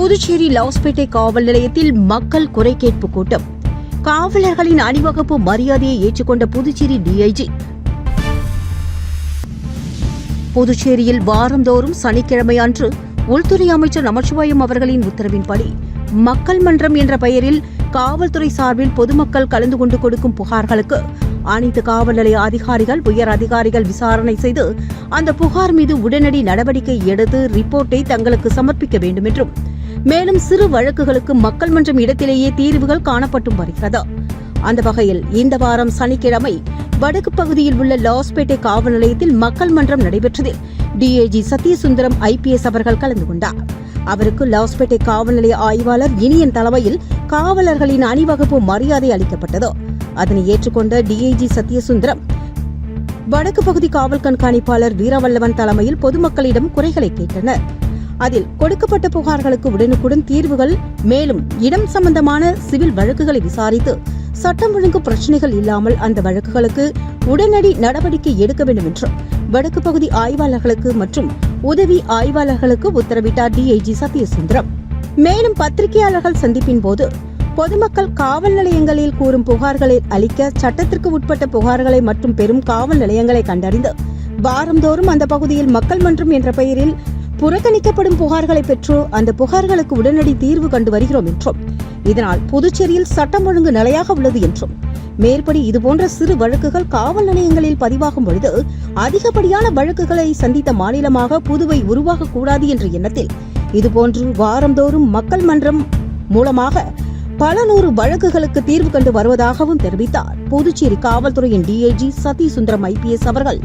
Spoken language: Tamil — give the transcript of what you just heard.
புதுச்சேரி லாஸ்பேட்டை காவல் நிலையத்தில் மக்கள் குறை கேட்பு கூட்டம். காவலர்களின் அணிவகுப்பு மரியாதையை ஏற்றுக்கொண்ட புதுச்சேரி டிஐஜி புதுச்சேரியில் வாரந்தோறும் சனிக்கிழமை அன்று உள்துறை அமைச்சர் நமச்சிவாயம் அவர்களின் உத்தரவின்படி மக்கள் மன்றம் என்ற பெயரில் காவல்துறை சார்பில் பொதுமக்கள் கலந்து கொண்டு கொடுக்கும் புகார்களுக்கு அனைத்து காவல் நிலைய அதிகாரிகள் உயர் அதிகாரிகள் விசாரணை செய்து அந்த புகார் மீது உடனடி நடவடிக்கை எடுத்து ரிப்போர்ட்டை தங்களுக்கு சமர்ப்பிக்க வேண்டும் என்றும் மேலும் சிறு வழக்குகளுக்கு மக்கள் மன்றம் இடத்திலேயே தீர்வுகள் காணப்பட்டும் வருகிறது. அந்த வகையில் இந்த வாரம் சனிக்கிழமை வடக்கு பகுதியில் உள்ள லாஸ்பேட்டை காவல் நிலையத்தில் மக்கள் மன்றம் நடைபெற்றதில் டிஐஜி சத்யசுந்தரம் ஐபிஎஸ் அவர்கள் கலந்து கொண்டார். அவருக்கு லாஸ்பேட்டை காவல் நிலைய ஆய்வாளர் இனியன் தலைமையில் காவலர்களின் அணிவகுப்பு மரியாதை அளிக்கப்பட்டது. அதனை ஏற்றுக்கொண்ட டிஐஜி சத்யசுந்தரம் வடக்கு பகுதி காவல் கண்காணிப்பாளர் வீரவல்லவன் தலைமையில் பொதுமக்களிடம் குறைகளை கேட்டனர். அதில் கொடுக்கப்பட்ட புகார்களுக்கு உடனுக்குடன் தீர்வுகள் மேலும் இடம் சம்பந்தமான சிவில் வழக்குகளை விசாரித்து சட்டம் ஒழுங்கு பிரச்சனைகள் இல்லாமல் அந்த வழக்குகளுக்கு உடனடி நடவடிக்கை எடுக்க வேண்டும் என்றும் வடக்கு பகுதி ஆய்வாளர்களுக்கு மற்றும் உதவி ஆய்வாளர்களுக்கு உத்தரவிட்டார் டிஐஜி சத்யசுந்தரம். மேலும் பத்திரிகையாளர்கள் சந்திப்பின் போது பொதுமக்கள் காவல் நிலையங்களில் கூறும் புகார்களை அளிக்க சட்டத்திற்கு உட்பட்ட புகார்களை மற்றும் பெரும் காவல் நிலையங்களை கண்டறிந்து வாரந்தோறும் அந்த பகுதியில் மக்கள் மன்றம் என்ற பெயரில் புறக்கணிக்கப்படும் புகார்களை பெற்று அந்த புகார்களுக்கு உடனடி தீர்வு கண்டு வருகிறோம் என்றும் இதனால் புதுச்சேரியில் சட்டம் ஒழுங்கு நிலையாக உள்ளது என்றும் மேற்படி இதுபோன்ற சிறு வழக்குகள் காவல் நிலையங்களில் பதிவாகும் பொழுது அதிகப்படியான வழக்குகளை சந்தித்த மாநிலமாக புதுவை உருவாகக்கூடாது என்ற எண்ணத்தில் இதுபோன்று வாரந்தோறும் மக்கள் மன்றம் மூலமாக பல நூறு வழக்குகளுக்கு தீர்வு கண்டு வருவதாகவும் தெரிவித்தார். புதுச்சேரி காவல்துறையின் டிஐஜி சதீசுந்தரம் ஐபிஎஸ் அவர்கள்.